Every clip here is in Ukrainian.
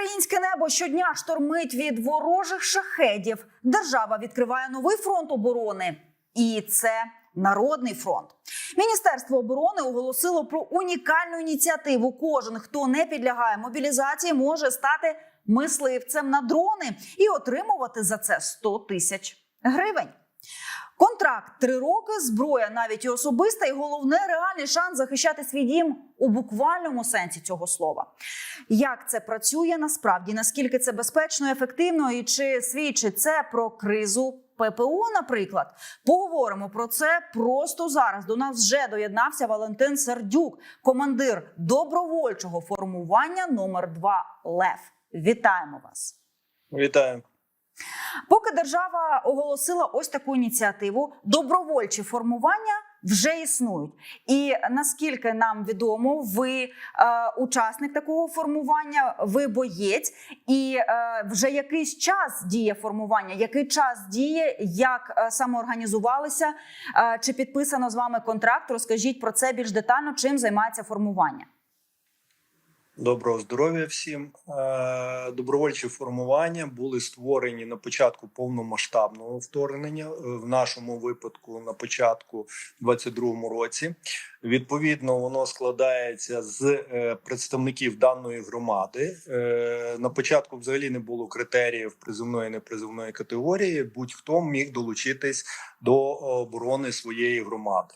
Українське небо щодня штормить від ворожих шахедів. Держава відкриває новий фронт оборони, і це народний фронт. Міністерство оборони оголосило про унікальну ініціативу. Кожен, хто не підлягає мобілізації, може стати мисливцем на дрони і отримувати за це 100 тисяч гривень. Контракт три роки, зброя навіть і особиста, і головне реальний шанс захищати свій дім у буквальному сенсі цього слова. Як це працює насправді? Наскільки це безпечно, ефективно, і чи свідчить це про кризу ППО, наприклад? Поговоримо про це просто зараз. До нас вже доєднався Валентин Сердюк, командир добровольчого формування номер 2 Лев. Вітаємо вас. Вітаю. Поки держава оголосила ось таку ініціативу, добровольчі формування вже існують. І наскільки нам відомо, ви е, учасник такого формування, ви боєць, і е, вже якийсь час діє формування, який час діє, як е, самоорганізувалися, е, чи підписано з вами контракт? Розкажіть про це більш детально, чим займається формування. Доброго здоров'я всім. Е, Добровольчі формування були створені на початку повномасштабного вторгнення. е, В нашому випадку на початку 22-му році. Відповідно, воно складається з е, представників даної громади. На початку взагалі не було критеріїв призовної і непризовної категорії. Будь-хто міг долучитись до оборони своєї громади.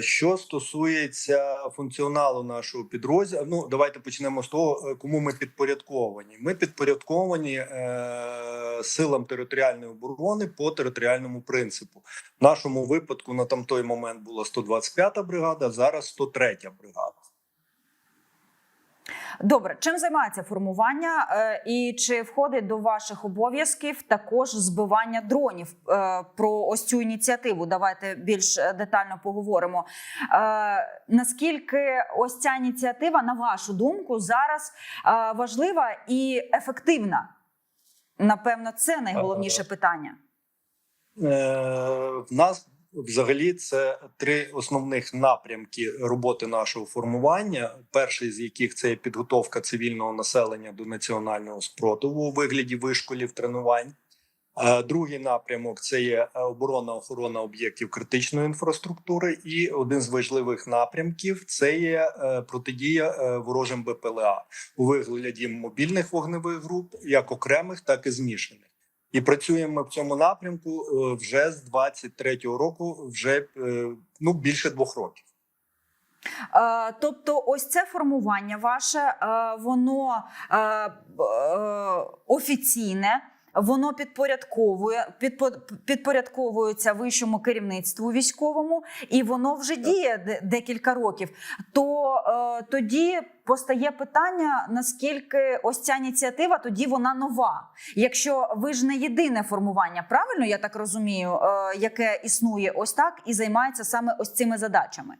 Що стосується функціоналу нашого підрозділу, ну давайте почнемо з того, е, кому ми підпорядковані. Ми підпорядковані е, силам територіальної оборони по територіальному принципу. В нашому випадку на там той момент була 125-та бригада, зараз 103-я бригада. Добре, чим займається формування, е, і чи входить до ваших обов'язків також збивання дронів? Е, Про ось цю ініціативу давайте більш е, детально поговоримо. Наскільки ось ця ініціатива, на вашу думку, зараз важлива і ефективна? Напевно, це найголовніше питання. В нас взагалі це три основних напрямки роботи нашого формування. Перший з яких це підготовка цивільного населення до національного спротиву у вигляді вишколів тренувань. Е, Другий напрямок це є оборона охорона об'єктів критичної інфраструктури, і один з важливих напрямків це є е, протидія е, ворожим БПЛА у вигляді мобільних вогневих груп, як окремих, так і змішаних. І працюємо в цьому напрямку е, вже з 23-го року, вже е, ну більше двох років. Е, Тобто, ось це формування ваше, воно офіційне. Воно підпорядковує підпо- підпорядковується вищому керівництву військовому, і воно вже діє де- декілька років. То е, тоді постає питання: наскільки ось ця ініціатива тоді вона нова. Якщо ви ж не єдине формування, правильно я так розумію, е, яке існує ось так і займається саме ось цими задачами.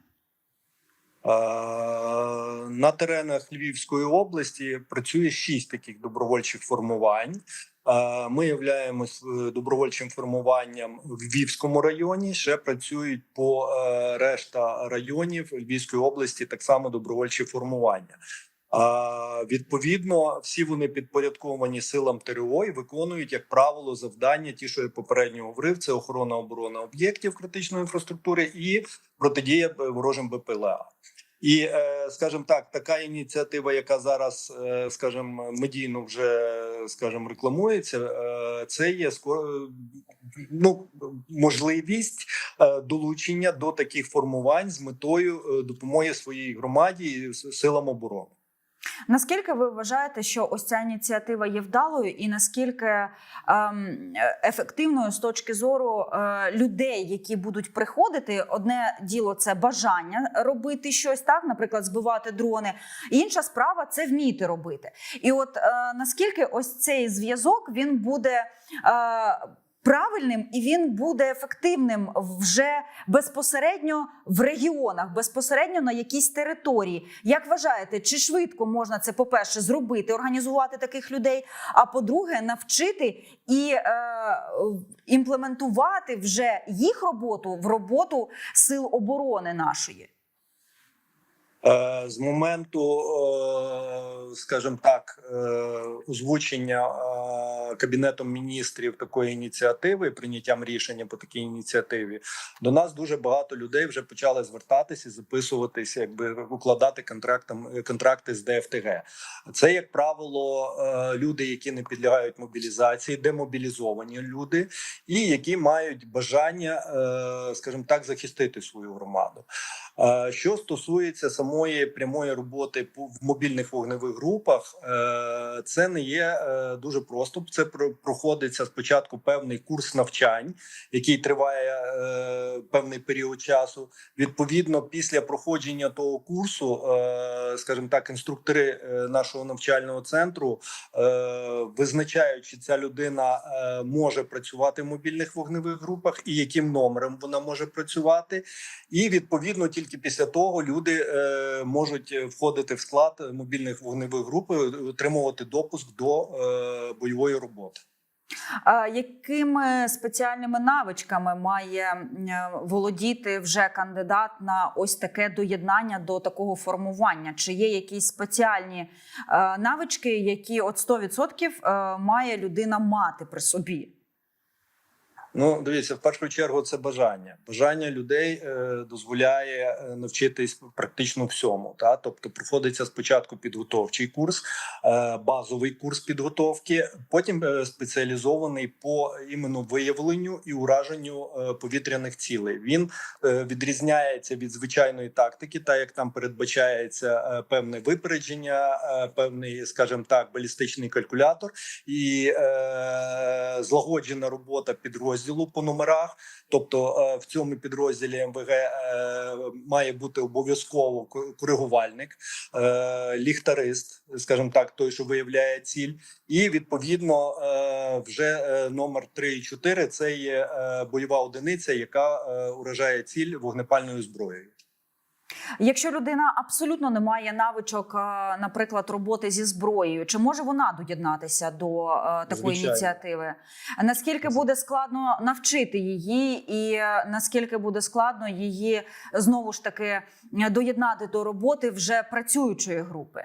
На теренах Львівської області працює шість таких добровольчих формувань. Ми являємось е, добровольчим формуванням в Львівському районі. Ще працюють по е, решта районів Львівської області так само добровольчі формування. Відповідно, всі вони підпорядковані силам ТРО і виконують, як правило, завдання, ті, що я попередньо говорив, це охорона оборона об'єктів критичної інфраструктури і протидія е, ворожим БПЛА. І, е, скажімо так, така ініціатива, яка зараз, е, скажімо, медійно вже скажімо, рекламується, е, це є ну, можливість долучення до таких формувань з метою допомоги своїй громаді і силам оборони. Наскільки ви вважаєте, що ось ця ініціатива є вдалою, і наскільки ем, ефективною з точки зору е, людей, які будуть приходити? Одне діло це бажання робити щось так, наприклад, збивати дрони. Інша справа це вміти робити. І от е, наскільки ось цей зв'язок він буде. Е, Правильним і він буде ефективним вже безпосередньо в регіонах, безпосередньо на якійсь території. Як вважаєте, чи швидко можна це по-перше зробити, організувати таких людей? А по-друге, навчити і е, імплементувати вже їх роботу в роботу сил оборони нашої? Е, З моменту, е, скажімо так, е, озвучення кабінетом міністрів такої ініціативи, прийняттям рішення по такій ініціативі, до нас дуже багато людей вже почали звертатися, записуватися, якби укладати контрактам контракти з ДФТГ. Це, як правило, е, люди, які не підлягають мобілізації, демобілізовані люди, і які мають бажання, е, скажімо так, захистити свою громаду. Е, Що стосується самої прямої роботи в мобільних вогневих групах, е, це не є е, дуже просто. Це про- проходиться спочатку певний курс навчань, який триває е, певний період часу. Відповідно, після проходження того курсу, е, скажімо так, інструктори е, нашого навчального центру е, визначають, чи ця людина е, може працювати в мобільних вогневих групах і яким номером вона може працювати. І відповідно тільки після того люди можуть входити в склад мобільних вогневих груп, отримувати допуск до бойової роботи. Якими спеціальними навичками має володіти вже кандидат на ось таке доєднання до такого формування? Чи є якісь спеціальні е, навички, які от 100% е, має людина мати при собі? Ну, дивіться, в першу чергу це бажання. Бажання людей е, дозволяє е, навчитись практично всьому. Та тобто, проходиться спочатку підготовчий курс, е, базовий курс підготовки, потім е, спеціалізований по іменно виявленню і ураженню е, повітряних цілей. Він е, відрізняється від звичайної тактики, так як там передбачається е, певне випередження, е, певний, скажімо так, балістичний калькулятор і е, злагоджена робота підрозділу по номерах. Тобто е, в цьому підрозділі МВГ е, має бути обов'язково ко- коригувальник, е, ліхтарист, скажімо так, той, що виявляє ціль, і відповідно вже номер 3 і 4 – це є бойова одиниця, яка уражає ціль вогнепальною зброєю. Якщо людина абсолютно не має навичок, е, наприклад, роботи зі зброєю, чи може вона доєднатися до е, такої Звичайно. ініціативи? Наскільки буде складно навчити її, і е, наскільки буде складно її знову ж таки доєднати до роботи вже працюючої групи?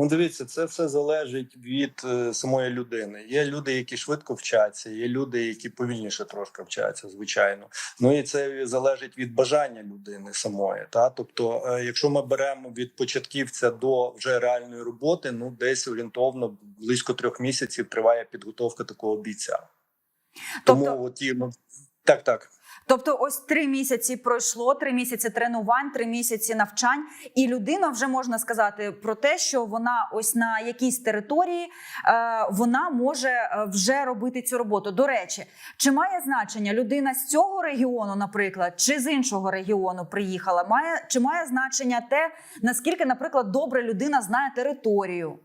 Ну, дивіться, це все залежить від е, самої людини. Є люди, які швидко вчаться, є люди, які повільніше трошки вчаться, звичайно. Ну і це залежить від бажання людини самої. Та тобто, е, якщо ми беремо від початківця до вже реальної роботи, ну десь орієнтовно близько трьох місяців триває підготовка такого бійця. Тому Тобто- от і, ну, так, так. Тобто, ось три місяці пройшло, три місяці тренувань, три місяці навчань, і людина вже можна сказати про те, що вона ось на якійсь території е, вона може е, вже робити цю роботу. До речі, чи має значення людина з цього регіону, наприклад, чи з іншого регіону приїхала? Має чи має значення те, наскільки, наприклад, добре людина знає територію?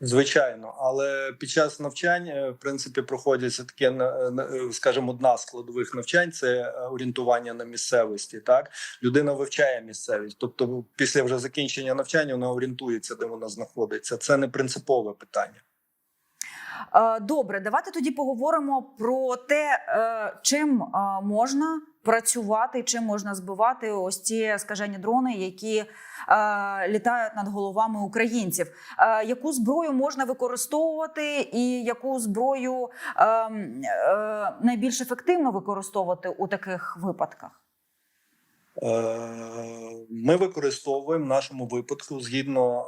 Звичайно, але під час навчань, е, в принципі, проходяться таке, е, скажімо, одна з складових навчань це е, орієнтування на місцевості. Так, людина вивчає місцевість, тобто, після вже закінчення навчання вона орієнтується, де вона знаходиться. Це не принципове питання. Е, Добре, давайте тоді поговоримо про те, е, чим е, можна працювати, чим можна збивати ось ці скажені дрони, які літають над головами українців. Яку зброю можна використовувати, і яку зброю е, м, е, найбільш ефективно використовувати у таких випадках? Ми використовуємо в нашому випадку згідно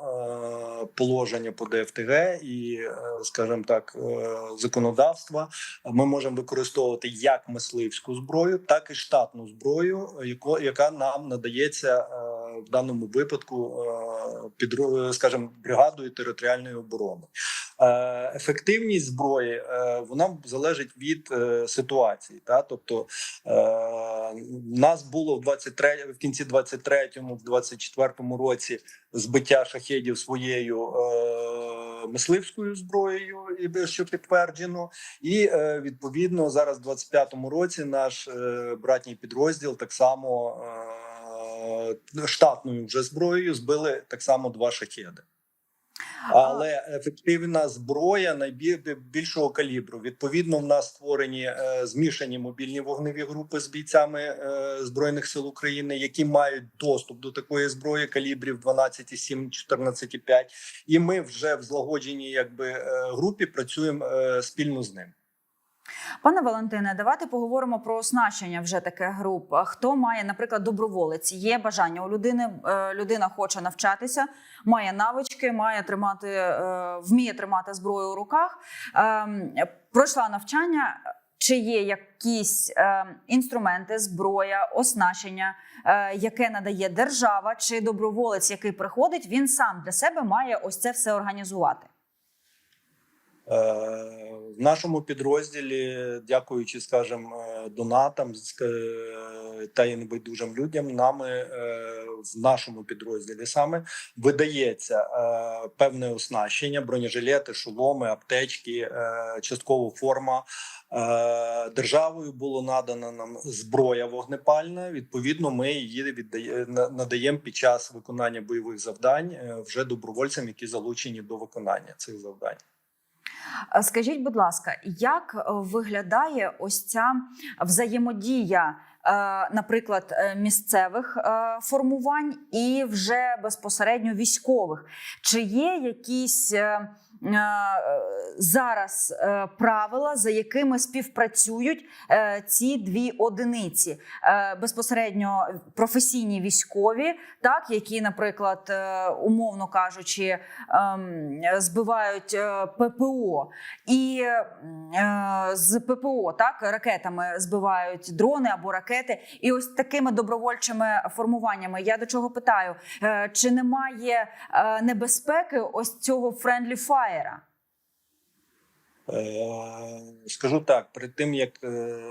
положення по ДФТГ і, е, скажімо так, е, законодавства. Ми можемо використовувати як мисливську зброю, так і штатну зброю, яка нам надається е, в даному випадку під, скажімо, бригадою територіальної оборони. Ефективність зброї вона залежить від ситуації. Та тобто нас було в 23, в кінці 23-му, в 24-му році збиття шахедів своєю е, мисливською зброєю, і що підтверджено, і е, відповідно зараз, в 25-му році, наш е, братній підрозділ так само е, штатною вже зброєю збили так само два шахеди. Але ефективна зброя найбільшого калібру. Відповідно, в нас створені е, змішані мобільні вогневі групи з бійцями е, збройних сил України, які мають доступ до такої зброї калібрів 12,7, 14,5. І ми вже в злагодженій якби е, групі працюємо спільно з ним. Пане Валентине, давайте поговоримо про оснащення вже таких груп. Хто має, наприклад, доброволець? Є бажання у людини. е, Людина хоче навчатися, має навички, має тримати, е, вміє тримати зброю у руках. ем, Пройшла навчання. Чи є якісь е, інструменти, зброя, оснащення, яке надає держава, чи доброволець, який приходить, він сам для себе має ось це все організувати? Е, В нашому підрозділі, дякуючи, скажімо, е, донатам е, та й небайдужим людям, нами в нашому підрозділі саме видається певне оснащення: бронежилети, шоломи, аптечки, частково форма. Державою було надано нам зброя вогнепальна. Відповідно, ми її віддає, на- надаємо під час виконання бойових завдань вже добровольцям, які залучені до виконання цих завдань. Е, Скажіть, будь ласка, як е, виглядає ось ця взаємодія, е, наприклад, місцевих формувань і вже безпосередньо військових? Чи є якісь зараз е, правила, за якими співпрацюють е, ці дві одиниці? Е, Безпосередньо професійні військові, так які, наприклад, е, умовно кажучи, ем, збивають е, ППО, і е, з ППО так ракетами збивають дрони або ракети. І ось такими добровольчими формуваннями. Я до чого питаю: е, чи немає е, небезпеки ось цього френдлі фаєра? Е, Скажу так: перед тим як е,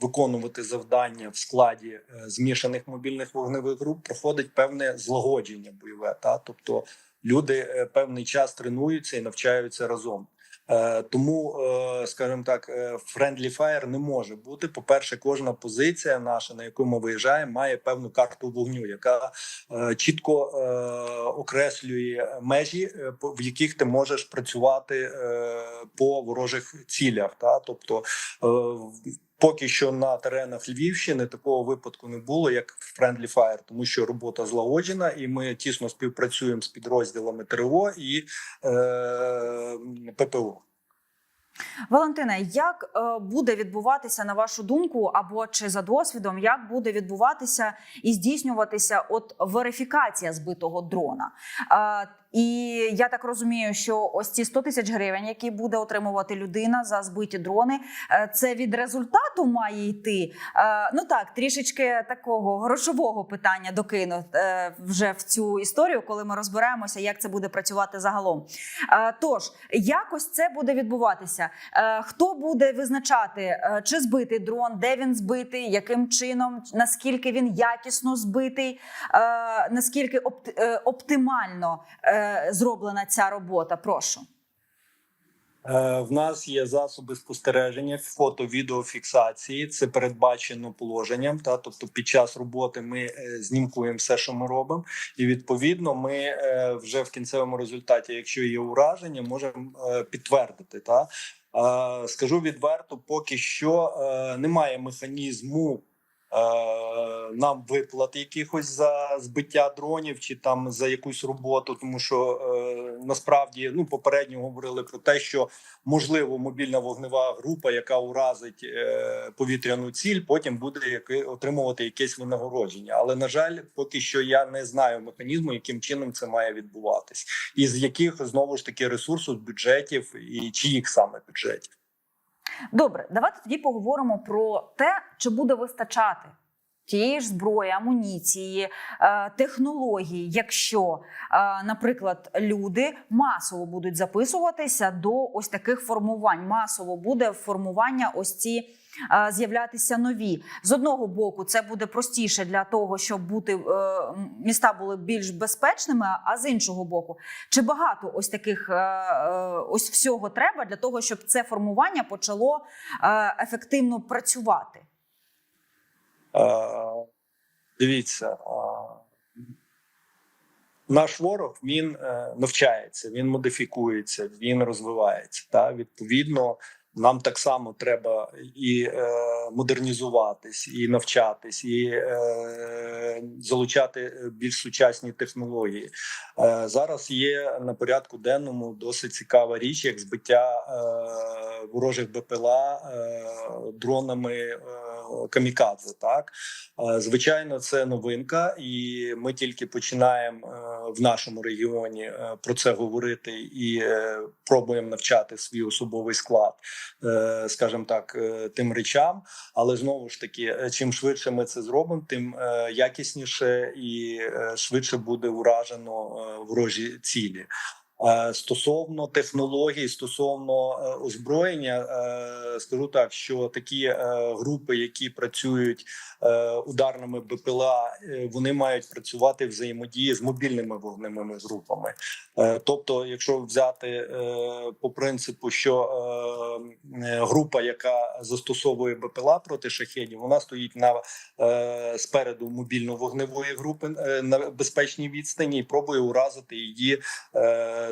виконувати завдання в складі е, змішаних мобільних вогневих груп, проходить певне злагодження бойове. Та тобто люди певний час тренуються і навчаються разом. Е, Тому, е, скажімо так, е, friendly fire не може бути. По перше, кожна позиція наша, на яку ми виїжджаємо, має певну карту вогню, яка чітко окреслює межі, в яких ти можеш працювати по ворожих цілях. Та тобто, поки що на теренах Львівщини такого випадку не було, як в Friendly Fire, тому що робота злагоджена, і ми тісно співпрацюємо з підрозділами ТРО і е, ППО. Валентина, як е, буде відбуватися на вашу думку, або чи за досвідом, як буде відбуватися і здійснюватися от верифікація збитого дрона? І я так розумію, що ось ці 100 тисяч гривень, які буде отримувати людина за збиті дрони, е, це від результату має йти. Е, ну так, трішечки такого грошового питання докину е, вже в цю історію, коли ми розбираємося, як це буде працювати загалом. Тож, якось це буде відбуватися. Хто буде визначати, чи збитий дрон, де він збитий, яким чином, наскільки він якісно збитий, наскільки опт- оптимально зроблена ця робота? Прошу. Е, В нас є засоби спостереження, фото, відеофіксації. Це передбачено положенням. Та тобто, під час роботи ми е, знімкуємо все, що ми робимо, і відповідно ми е, вже в кінцевому результаті, якщо є ураження, можемо підтвердити. Та скажу відверто, поки що немає механізму. Е, Нам виплат якихось за збиття дронів чи там за якусь роботу, тому що е, насправді ну попередньо говорили про те, що можливо мобільна вогнева група, яка уразить е, повітряну ціль, потім буде яки, отримувати якесь винагородження. Але на жаль, поки що я не знаю механізму, яким чином це має відбуватись, і з яких знову ж таки ресурсів, бюджетів і чиїх саме бюджетів. Добре, давайте тоді поговоримо про те, чи буде вистачати тієї ж зброї, амуніції, е, технологій, якщо, е, наприклад, люди масово будуть записуватися до ось таких формувань. Масово буде формування ось ці. е, З'являтися нові з одного боку, це буде простіше для того, щоб бути міста були більш безпечними. А з іншого боку, чи багато ось таких ось всього треба для того, щоб це формування почало ефективно працювати? Е, Дивіться, е, наш ворог він е, навчається, він модифікується, він розвивається. Та відповідно, нам так само треба і модернізуватись, і навчатись, і залучати більш сучасні технології. Зараз є на порядку денному досить цікава річ, як збиття ворожих БПЛА дронами камікадзе. Так звичайно, це новинка, і ми тільки починаємо е, в нашому регіоні е, про це говорити і е, пробуємо навчати свій особовий склад, скажімо так, тим речам. Але знову ж таки, чим швидше ми це зробимо, тим якісніше і швидше буде уражено ворожі цілі. Е, Стосовно технологій, стосовно е, озброєння, е, скажу так, що такі групи, які працюють ударними БПЛА, вони мають працювати взаємодії з мобільними вогневими групами. Тобто, якщо взяти по принципу, що група, яка застосовує БПЛА проти шахедів, вона стоїть на спереду мобільно-вогневої групи на безпечній відстані і пробує уразити її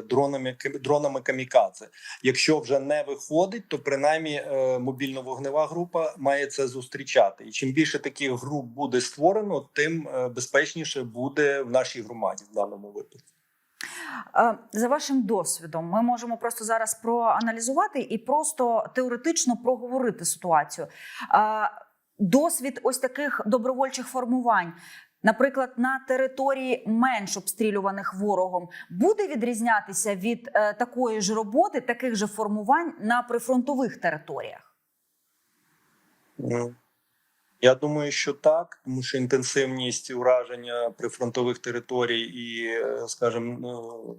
дронами дронами камікадзе. Якщо вже не виходить, то принаймні е, мобільно-вогнева група має це зустрічати. І чим більше таких груп буде створено, тим е, безпечніше буде в нашій громаді в даному випадку. Е, За вашим досвідом, ми можемо просто зараз проаналізувати і просто теоретично проговорити ситуацію. Досвід ось таких добровольчих формувань. Наприклад, на території менш обстрілюваних ворогом буде відрізнятися від е, такої ж роботи, таких же формувань на прифронтових територіях. Ну, Я думаю, що так, тому що інтенсивність ураження прифронтових територій і, е, скажімо, ну,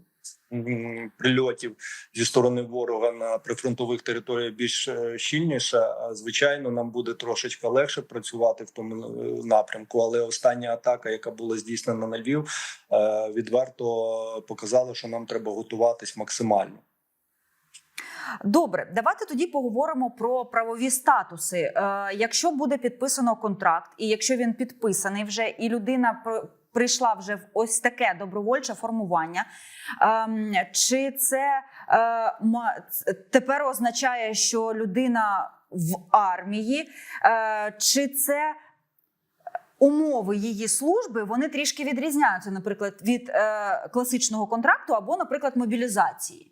прильотів зі сторони ворога на прифронтових територіях більш е, щільніша. Звичайно, нам буде трошечки легше працювати в тому е, напрямку. Але остання атака, яка була здійснена на Львів, е, відверто показала, що нам треба готуватись максимально. Добре, давайте тоді поговоримо про правові статуси. Е, якщо буде підписано контракт, і якщо він підписаний вже, і людина прийшла вже в ось таке добровольче формування, ем, чи це е, тепер означає, що людина в армії, е, чи це умови її служби вони трішки відрізняються, наприклад, від е, класичного контракту або, наприклад, мобілізації?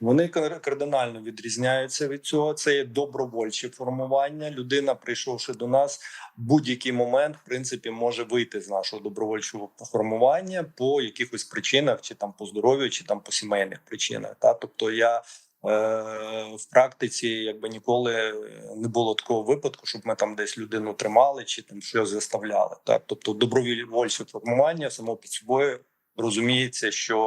Вони кар- кардинально відрізняються від цього. Це є добровольче формування. Людина, прийшовши до нас, будь-який момент, в принципі, може вийти з нашого добровольчого формування по якихось причинах, чи там по здоров'ю, чи там по сімейних причинах. Та тобто я. е, В практиці якби ніколи не було такого випадку, щоб ми там десь людину тримали чи там щось заставляли. Так, тобто добровольче формування само під собою розуміється, що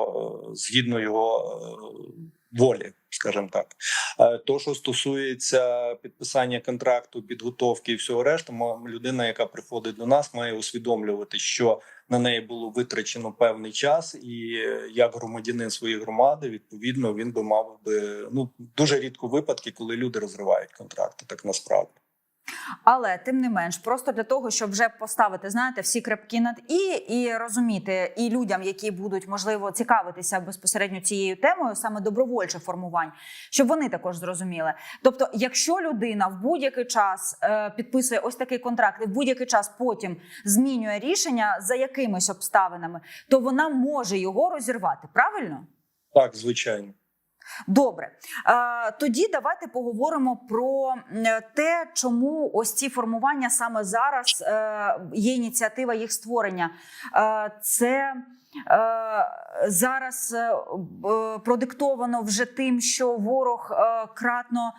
е, згідно його е, волі, скажімо так. Е, То, що стосується підписання контракту, підготовки і всього решту, людина, яка приходить до нас, має усвідомлювати, що на неї було витрачено певний час, і е, як громадянин своєї громади, відповідно, він би мав би ну дуже рідко випадки, коли люди розривають контракти. Так насправді. Але тим не менш, просто для того, щоб вже поставити, знаєте, всі крапки над і і розуміти, і людям, які будуть можливо цікавитися безпосередньо цією темою, саме добровольчих формувань, щоб вони також зрозуміли. Тобто, якщо людина в будь-який час е, підписує ось такий контракт, і в будь-який час потім змінює рішення за якимись обставинами, то вона може його розірвати. Правильно? Так, звичайно. Добре, тоді давайте поговоримо про те, чому ось ці формування саме зараз е, є ініціатива їх створення. Це е, зараз е, продиктовано вже тим, що ворог кратно.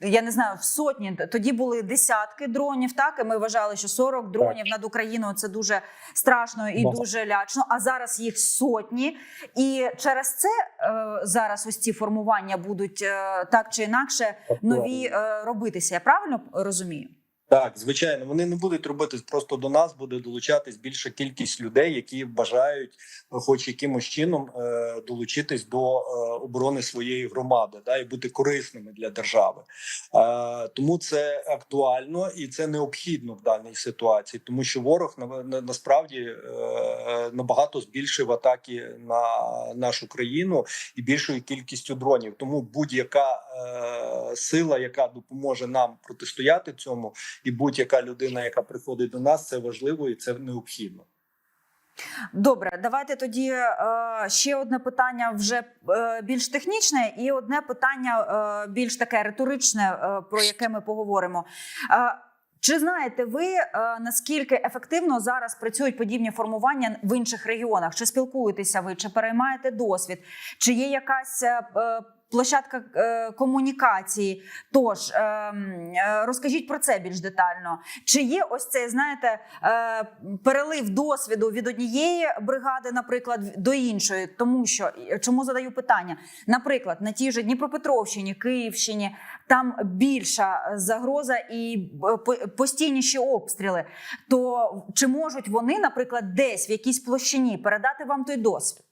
Я не знаю, в сотні тоді були десятки дронів. Так і ми вважали, що 40 дронів над Україною це дуже страшно і Бо. дуже лячно. А зараз їх сотні, і через це е, зараз ось ці формування будуть е, так чи інакше нові е, робитися. Я правильно розумію? Так, звичайно, вони не будуть робити просто до нас, буде долучатись більша кількість людей, які бажають, е, хоч якимось чином, е, долучитись до е, оборони своєї громади, да, і бути корисними для держави. Тому це актуально і це необхідно в даній ситуації, тому що ворог на, на насправді набагато збільшив атаки на нашу країну і більшою кількістю дронів. Тому будь-яка сила, яка допоможе нам протистояти цьому і будь-яка людина, яка приходить до нас, це важливо і це необхідно. Добре, давайте тоді е, ще одне питання вже е, більш технічне, і одне питання е, більш таке риторичне, про яке ми поговоримо. Чи знаєте ви наскільки ефективно зараз працюють подібні формування в інших регіонах? Чи спілкуєтеся ви, чи переймаєте досвід? Чи є якась е, площадка е, комунікації? Тож е, е, розкажіть про це більш детально. Чи є ось цей, знаєте, е, перелив досвіду від однієї бригади, наприклад, до іншої? Тому що чому задаю питання? Наприклад, на тій же Дніпропетровщині, Київщині там більша загроза і по- постійніші обстріли. То чи можуть вони, наприклад, десь в якійсь площині передати вам той досвід?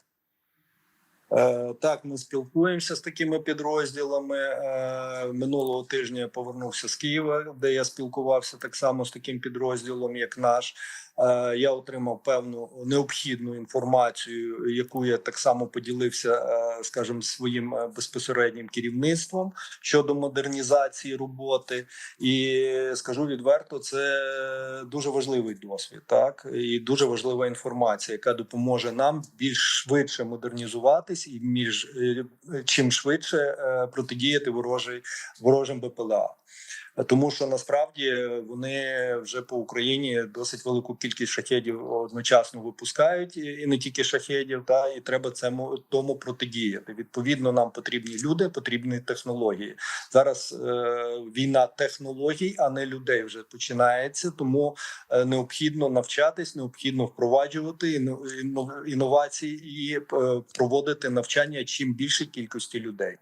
Е, Так, ми спілкуємося з такими підрозділами. Е, Минулого тижня я повернувся з Києва, де я спілкувався так само з таким підрозділом, як наш. Е, Я отримав певну необхідну інформацію, яку я так само поділився, е, скажімо, своїм е, безпосереднім керівництвом щодо модернізації роботи. І скажу відверто, це дуже важливий досвід, так і дуже важлива інформація, яка допоможе нам більш швидше модернізуватись і між чим швидше протидіяти ворожий ворожим БПЛА. Тому що насправді вони вже по Україні досить велику кількість шахедів одночасно випускають, і не тільки шахедів, та і треба цьому тому протидіяти. Відповідно, нам потрібні люди, потрібні технології. Зараз е, війна технологій, а не людей вже починається. Тому е, необхідно навчатись, необхідно впроваджувати інновації і е, проводити навчання чим більше кількості людей.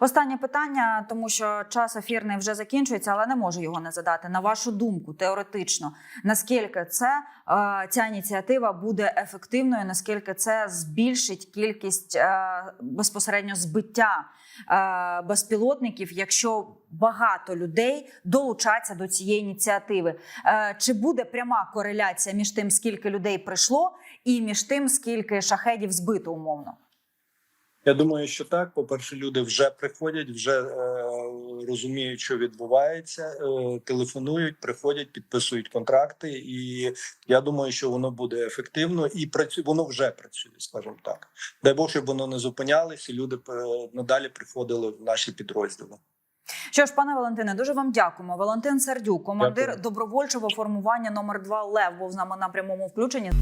Останнє питання, тому що час ефірний вже закінчується, але не можу його не задати. На вашу думку, теоретично, наскільки це е, ця ініціатива буде ефективною, наскільки це збільшить кількість е, безпосередньо збиття е, безпілотників, якщо багато людей долучаться до цієї ініціативи? Чи буде пряма кореляція між тим, скільки людей прийшло, і між тим, скільки шахедів збито умовно? Я думаю, що так. По перше, люди вже приходять, вже е, розуміють, що відбувається, е, телефонують, приходять, підписують контракти, і я думаю, що воно буде ефективно і працює. Воно вже працює, скажімо так. Дай Бог, щоб воно не зупинялось, і люди е, надалі приходили в наші підрозділи. Що ж, пане Валентине, дуже вам дякуємо. Валентин Сердюк, командир Дякую. добровольчого формування номер 2 Лев, був з нами на прямому включенні.